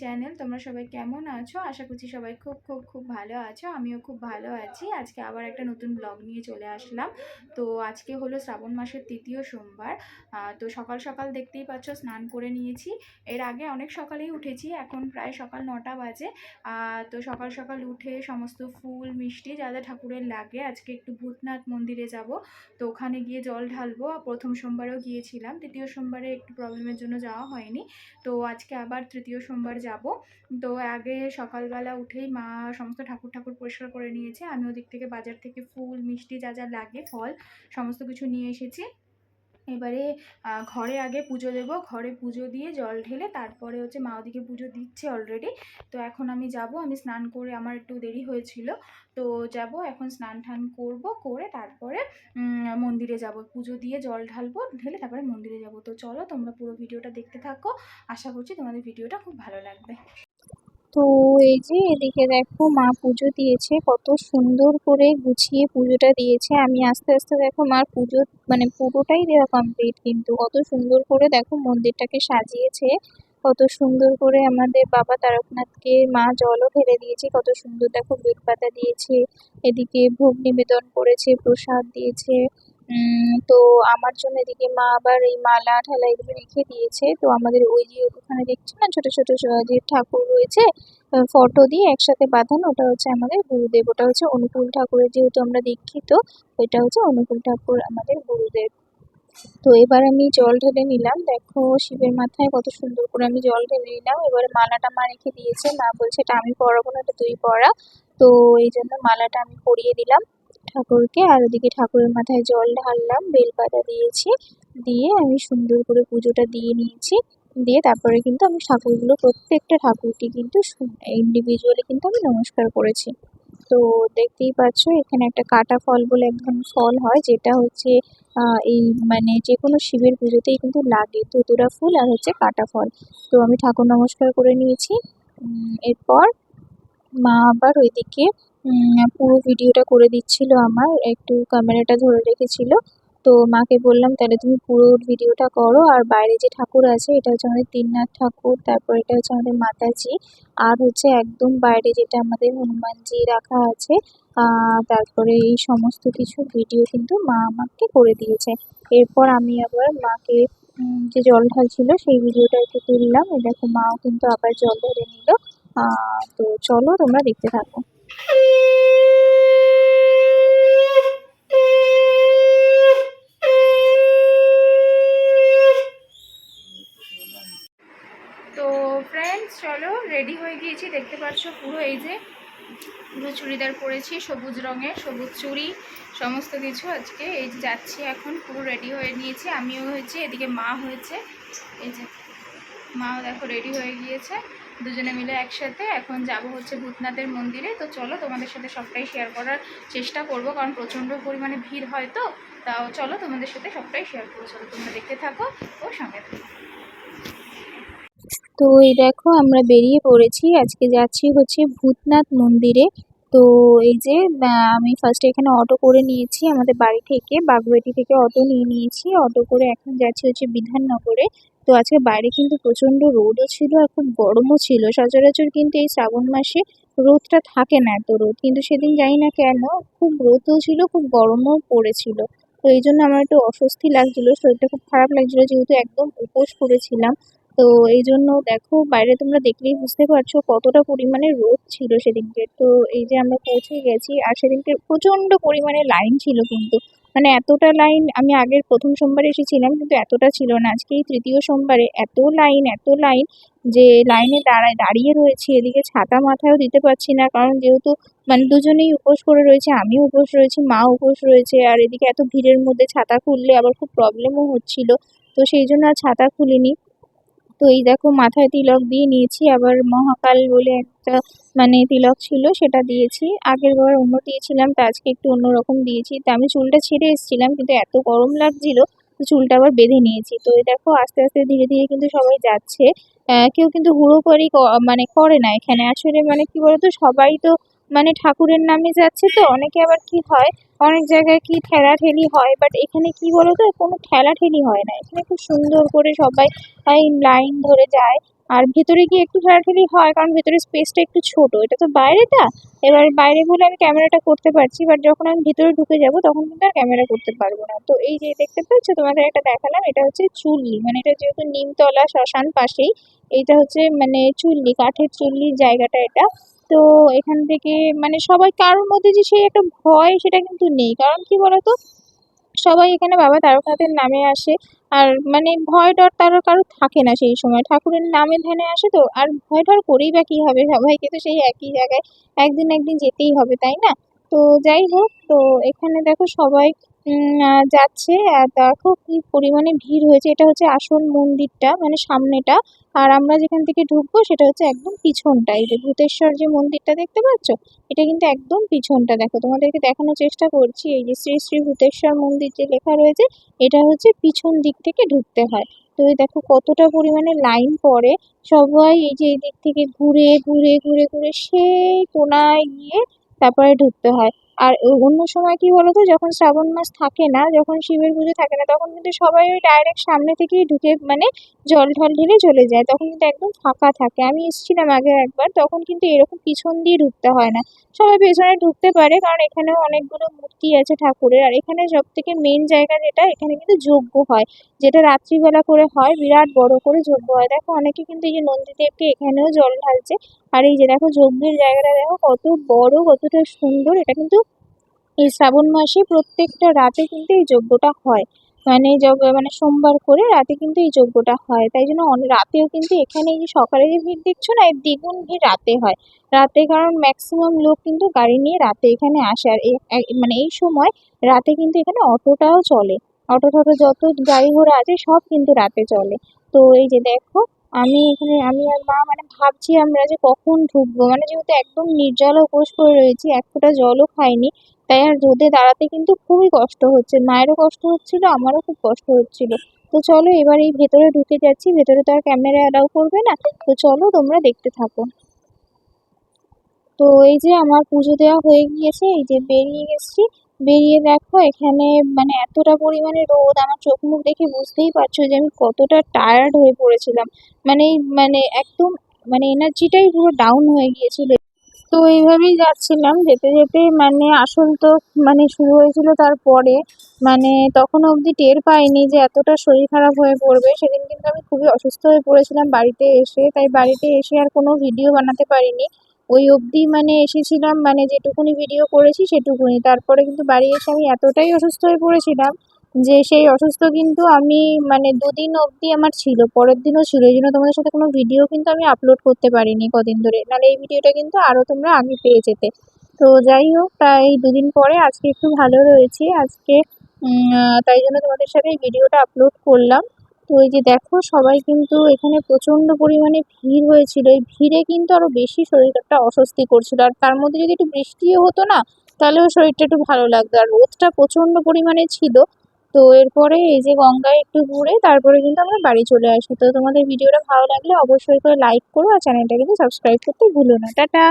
Channel তোমরা সবাই কেমন আছো? আশা করছি সবাই খুব খুব খুব ভালো আছো। আমিও খুব ভালো আছি। আজকে আবার একটা নতুন ব্লগ নিয়ে চলে আসলাম। তো আজকে হলো শ্রাবণ মাসের তৃতীয় সোমবার। তো সকাল সকাল দেখতেই পাচ্ছ, স্নান করে নিয়েছি। এর আগে অনেক সকালেই উঠেছি, এখন প্রায় সকাল নটা বাজে। তো সকাল সকাল উঠে সমস্ত ফুল, মিষ্টি যা যা ঠাকুরের লাগে, আজকে একটু ভূতনাথ মন্দিরে যাব। তো ওখানে গিয়ে জল ঢালবো। প্রথম সোমবারেও গিয়েছিলাম। তৃতীয় সোমবারে একটু প্রবলেমের জন্য যাওয়া হয়নি। তো আজকে আবার তৃতীয় সোমবার যাব। তো আগে সকালবেলা উঠেই মা সমস্ত ঠাকুর ঠাকুর পরিষ্কার করে নিয়েছে। আমি ওদিক থেকে বাজার থেকে ফুল, মিষ্টি যা যা লাগে, ফল, সমস্ত কিছু নিয়ে এসেছি। এবারে ঘরে আগে পুজো দেব। ঘরে পুজো দিয়ে জল ঢেলে তারপরে হচ্ছে মা ওদিকে পুজো দিচ্ছে অলরেডি তো এখন আমি যাব, আমি স্নান করে আমার একটু দেরি হয়েছিল। তো যাব, এখন স্নান টান করব, করে তারপরে মন্দিরে যাব। পুজো দিয়ে জল ঢালবো, ঢেলে তারপরে মন্দিরে যাব। তো চলো, তোমরা পুরো ভিডিওটা দেখতে থাকো। আশা করছি তোমাদের ভিডিওটা খুব ভালো লাগবে। তো এই যে এদিকে দেখো মা পুজো দিয়েছে, কত সুন্দর করে গুছিয়ে পুজোটা দিয়েছে। আমি আস্তে আস্তে দেখো মার পুজো মানে পুরোটাই দেওয়া কমপ্লিট কিন্তু। কত সুন্দর করে দেখো মন্দিরটাকে সাজিয়েছে। কত সুন্দর করে আমাদের বাবা তারকনাথকে মা জলও ঢেলে দিয়েছে। কত সুন্দর দেখো বেলপাতা দিয়েছে, এদিকে ভোগ নিবেদন করেছে, প্রসাদ দিয়েছে। তো আমার জন্য এদিকে মা আবার এই মালা, ঠালা এগুলো রেখে দিয়েছে। তো আমাদের ওই যে ওখানে দেখছ না, ছোট ছোট যে ঠাকুর রয়েছে ফটো দিয়ে একসাথে বাঁধানো, ওটা হচ্ছে আমাদের গুরুদেব। ওটা হচ্ছে অনুকূল ঠাকুরের যেহেতু আমরা দীক্ষিত, ওইটা হচ্ছে অনুকূল ঠাকুর আমাদের গুরুদেব। তো এবার আমি জল ঢেলে নিলাম। দেখো শিবের মাথায় কত সুন্দর করে আমি জল ঢেলে নিলাম। এবারে মালাটা মা রেখে দিয়েছে। মা বলছে, এটা আমি পরাবো না, এটা তুই পরা। তো এই জন্য মালাটা আমি পরিয়ে দিলাম। ঠাকুরকে আর ওদিকে ঠাকুরের মাথায় জল ঢাললাম, বেলপাতা দিয়েছি, দিয়ে আমি সুন্দর করে পুজোটা দিয়ে নিয়েছি, দিয়ে তারপরে কিন্তু আমি ঠাকুরগুলো, প্রত্যেকটা ঠাকুরকে কিন্তু ইন্ডিভিজুয়ালি কিন্তু আমি নমস্কার করেছি। তো দেখতেই পাচ্ছ, এখানে একটা কাটা ফল বলে এক ধরনের ফল হয়, যেটা হচ্ছে এই মানে যে কোনো শিবের পুজোতেই কিন্তু লাগে ধুতুরা ফুল আর হচ্ছে কাটা ফল। তো আমি ঠাকুর নমস্কার করে নিয়েছি এরপর মা আবার ওইদিকে পুরো ভিডিওটা করে দিচ্ছিল আমার। একটু ক্যামেরাটা ধরে রেখেছিল। তো মাকে বললাম, তাহলে তুমি পুরো ভিডিওটা করো। আর বাইরে যে ঠাকুর আছে, এটা হচ্ছে আমাদের তিননাথ ঠাকুর, তারপর এটা হচ্ছে আমাদের মাতাজি। আর হচ্ছে একদম বাইরে যেটা আমাদের হনুমানজি রাখা আছে তারপরে এই সমস্ত কিছু ভিডিও কিন্তু মা আমাকে করে দিয়েছে। এরপর আমি আবার মাকে যে জল ঢালছিল, সেই ভিডিওটা একটু তুললাম। দেখো, মাও কিন্তু আবার জল ঢেলে নিল। তো চলো, তোমরা দেখতে থাকো। চলো রেডি হয়ে গিয়েছি। দেখতে পাচ্ছ পুরো এই যে পুরো চুড়িদার পরেছি, সবুজ রঙের সবুজ চুড়ি, সমস্ত কিছু আজকে। এই যে যাচ্ছি এখন, পুরো রেডি হয়ে নিয়েছি। আমিও হয়েছি, এদিকে মা হয়েছে। এই যে মাও দেখো রেডি হয়ে গিয়েছে। দুজনে মিলে একসাথে। এখন যাব হচ্ছে ভূতনাথের মন্দিরে। তো চলো তোমাদের সাথে সবটাই শেয়ার করার চেষ্টা করব, কারণ প্রচণ্ড পরিমাণে ভিড় হয় তো। তাও চলো তোমাদের সাথে সবটাই শেয়ার করব। চলো তোমরা দেখতে থাকো ও সঙ্গে থাকো। তো এই দেখো, আমরা বেরিয়ে পড়েছি। আজকে যাচ্ছি হচ্ছে ভূতনাথ মন্দিরে। তো এই যে আমি ফার্স্টে এখানে অটো করে নিয়েছি। আমাদের বাড়ি থেকে বাগুইআটি থেকে অটো নিয়ে নিয়েছি। অটো করে এখন যাচ্ছি হচ্ছে বিধাননগরে। তো আজকে বাইরে কিন্তু প্রচণ্ড রোদও ছিল আর খুব গরমও ছিল। সচরাচর কিন্তু এই শ্রাবণ মাসে রোদটা থাকে না এত রোদ। কিন্তু সেদিন জানি না কেন খুব রোদও ছিল, খুব গরমও পড়েছিল। তো এই জন্য আমার একটু অস্বস্তি লাগছিল, শরীরটা খুব খারাপ লাগছিল যেহেতু একদম উপোস করেছিলাম। তো এই জন্য দেখো বাইরে তোমরা দেখলেই বুঝতে পারছ কতটা পরিমাণে রোদ ছিল সেদিনকে। তো এই যে আমরা পৌঁছে গেছি আর সেদিনকে প্রচণ্ড পরিমাণে লাইন ছিল কিন্তু। মানে এতটা লাইন আমি আগের প্রথম সোমবারে এসেছিলাম, কিন্তু এতটা ছিল না। আজকে এই তৃতীয় সোমবারে এত লাইন এত লাইন যে লাইনে দাঁড়ায় দাঁড়িয়ে রয়েছে, এদিকে ছাতা মাথায়ও দিতে পারছি না, কারণ যেহেতু মানে দুজনেই উপোস করে রয়েছে আমি উপোস রয়েছি মা উপোস রয়েছে, আর এদিকে এত ভিড়ের মধ্যে ছাতা খুললে আবার খুব প্রবলেমও হচ্ছিল। তো সেই জন্য আর ছাতা খুলিনি। তো এই দেখো মাথায় তিলক দিয়ে নিয়েছি, আবার মহাকাল বলে একটা মানে তিলক ছিল সেটা দিয়েছি। আগের বার অন্য দিয়েছিলাম, তো আজকে একটু অন্যরকম দিয়েছি। তো আমি চুলটা ছেড়ে এসেছিলাম, কিন্তু এত গরম লাগছিল, তো চুলটা আবার বেঁধে নিয়েছি। তো এই দেখো আস্তে আস্তে ধীরে ধীরে কিন্তু সবাই যাচ্ছে। কেউ কিন্তু হুড়োপাড়ি মানে করে না। এখানে আসলে মানে কি বলতো, সবাই তো মানে ঠাকুরের নামে যাচ্ছে তো, অনেকে আবার কি হয়, অনেক জায়গায় কি ঠেলাঠেলি হয় বাট এখানে কি বলতো, কোনো ঠেলাঠেলি হয় না। এখানে খুব সুন্দর করে সবাই লাইন ধরে যায়। আর ভেতরে গিয়ে একটু ঠেলাঠেলি হয়, কারণ ভেতরে স্পেসটা একটু ছোট। এটা তো বাইরেটা? এবার বাইরে বলে আমি ক্যামেরাটা করতে পারছি বাট যখন আমি ভিতরে ঢুকে যাব, তখন কিন্তু আর ক্যামেরা করতে পারব না। তো এই যে দেখতে পাচ্ছ, তোমাদের একটা দেখালাম, এটা হচ্ছে চুল্লি। মানে এটা যেহেতু নিমতলা শ্মশান পাশেই, এইটা হচ্ছে মানে চুল্লি, কাঠের চুল্লির জায়গাটা এটা। তো এখান থেকে মানে সবাই কারোর মধ্যে যে সেই একটা ভয় সেটা কিন্তু নেই। কারণ কি বলতো? সবাই এখানে বাবা তারকনাথের নামে আসে আর মানে ভয় ডর তার কারও থাকে না সেই সময়। ঠাকুরের নামে ধ্যানে আসে তো আর ভয় ডর করেই বা কী হবে? সবাইকে তো সেই একই জায়গায় একদিন একদিন যেতেই হবে, তাই না? তো যাই হোক, তো এখানে দেখো সবাই উম, যাচ্ছে আর দেখো কি পরিমাণে ভিড় হয়েছে এটা হচ্ছে আসল মন্দিরটা মানে সামনেটা আর আমরা যেখান থেকে ঢুকবো সেটা হচ্ছে একদম পিছনটা এই যে ভূতেশ্বর যে মন্দিরটা দেখতে পাচ্ছ এটা কিন্তু একদম পিছনটা দেখো তোমাদেরকে দেখানোর চেষ্টা করছি এই যে শ্রী শ্রী ভূতেশ্বর মন্দির যে লেখা রয়েছে এটা হচ্ছে পিছন দিক থেকে ঢুকতে হয় তো এই দেখো কতটা পরিমাণে লাইন পড়ে সবাই এই যে এই দিক থেকে ঘুরে ঘুরে ঘুরে ঘুরে সেই কোনায় গিয়ে তারপরে ঢুকতে হয় আর অন্য সময় কি বলতো, যখন শ্রাবণ মাস থাকে না, যখন শিবের পুজো থাকে না, তখন কিন্তু সবাই ওই ডাইরেক্ট সামনে থেকেই ঢুকে মানে জল ঢল ঢেলে চলে যায়। তখন কিন্তু একদম ফাঁকা থাকে। আমি এসেছিলাম আগে একবার, তখন কিন্তু এরকম পিছন দিয়ে ঢুকতে হয় না। সবাই পেছনে ঢুকতে পারে, কারণ এখানেও অনেকগুলো মূর্তি আছে ঠাকুরের। আর এখানে সব থেকে মেন জায়গা যেটা, এখানে কিন্তু যজ্ঞ হয়, যেটা রাত্রিবেলা করে হয়, বিরাট বড় করে যজ্ঞ হয়। দেখো, অনেকে কিন্তু এই যে নন্দীদেবকে এখানেও জল ঢালছে। আর এই যে দেখো যজ্ঞের জায়গাটা দেখো কত বড়, কতটা সুন্দর। এটা কিন্তু এই শ্রাবণ মাসে প্রত্যেকটা রাতে কিন্তু এই যজ্ঞটা হয়। মানে যজ্ঞ মানে সোমবার করে রাতে কিন্তু এই যজ্ঞটা হয়। তাই জন্য অনেক রাতেও কিন্তু এখানে এই সকালে যে ভিড় দেখছ না, এর দ্বিগুণ ভিড় রাতে হয়। রাতে কারণ ম্যাক্সিমাম লোক কিন্তু গাড়ি নিয়ে রাতে এখানে আসে। আর এই মানে এই সময় রাতে কিন্তু এখানে অটোটাও চলে। অটো টটো যত গাড়ি ঘোড়া আছে সব কিন্তু রাতে চলে। তো এই যে দেখো আমি এখানে, আমি আর মা মানে ভাবছি আমরা যে কখন ঢুকবো। মানে যেহেতু একদম নির্জলা উপোস করে রয়েছি, এক ফোঁটা জলও খাইনি, তাই আর রোদে দাঁড়াতে কিন্তু খুবই কষ্ট হচ্ছে। মায়েরও কষ্ট হচ্ছিল, আমারও খুব কষ্ট হচ্ছিল। তো চলো এবার এই ভেতরে ঢুকে যাচ্ছি, ভেতরে তো আর ক্যামেরা অ্যালাউ করবে না। তো চলো তোমরা দেখতে থাকো। তো এই যে আমার পুজো দেওয়া হয়ে গিয়েছে, এই যে বেরিয়ে গেছি বেরিয়ে দেখো, এখানে মানে এতটা পরিমাণে রোদ, আমার চোখ মুখ দেখে বুঝতেই পারছ যে আমি কতটা টায়ার্ড হয়ে পড়েছিলাম। মানে মানে একদম মানে এনার্জিটাই পুরো ডাউন হয়ে গিয়েছিল। তো এইভাবেই যাচ্ছিলাম, যেতে যেতে মানে আসল তো মানে শুরু হয়েছিল তারপরে। মানে তখন অবধি টের পাইনি যে এতটা শরীর খারাপ হয়ে পড়বে। সেদিন কিন্তু আমি খুবই অসুস্থ হয়ে পড়েছিলাম বাড়িতে এসে, তাই বাড়িতে এসে আর কোনো ভিডিও বানাতে পারিনি। ওই অবধি মানে এসেছিলাম মানে যেটুকুনি ভিডিও করেছি সেটুকুনি। তারপরে কিন্তু বাড়ি এসে আমি এতটাই অসুস্থ হয়ে পড়েছিলাম যে সেই অসুস্থ কিন্তু আমি মানে দুদিন অবধি আমার ছিল, পরের দিনও ছিল। এই জন্য তোমাদের সাথে কোনো ভিডিও কিন্তু আমি আপলোড করতে পারিনি কদিন ধরে। নাহলে এই ভিডিওটা কিন্তু আরও তোমরা আগে পেয়ে যেতে। তো যাই হোক তাই দুদিন পরে আজকে একটু ভালো রয়েছি। আজকে তাই জন্য তোমাদের সাথে এই ভিডিওটা আপলোড করলাম। তো এই যে দেখো, সবাই কিন্তু এখানে প্রচণ্ড পরিমাণে ভিড় হয়েছিল। এই ভিড়ে কিন্তু আরও বেশি শরীরটা অস্বস্তি করছিল। আর তার মধ্যে যদি একটু বৃষ্টিও হতো না, তাহলেও শরীরটা একটু ভালো লাগতো। আর রোদটা প্রচণ্ড পরিমাণে ছিল। তো এরপরে এই যে গঙ্গায় একটু ঘুরে তারপরে কিন্তু আমরা বাড়ি চলে আসি। তো তোমাদের ভিডিওটা ভালো লাগলে অবশ্যই করে লাইক করো আর চ্যানেলটা কিন্তু সাবস্ক্রাইব করতে ভুলো না। টাটা!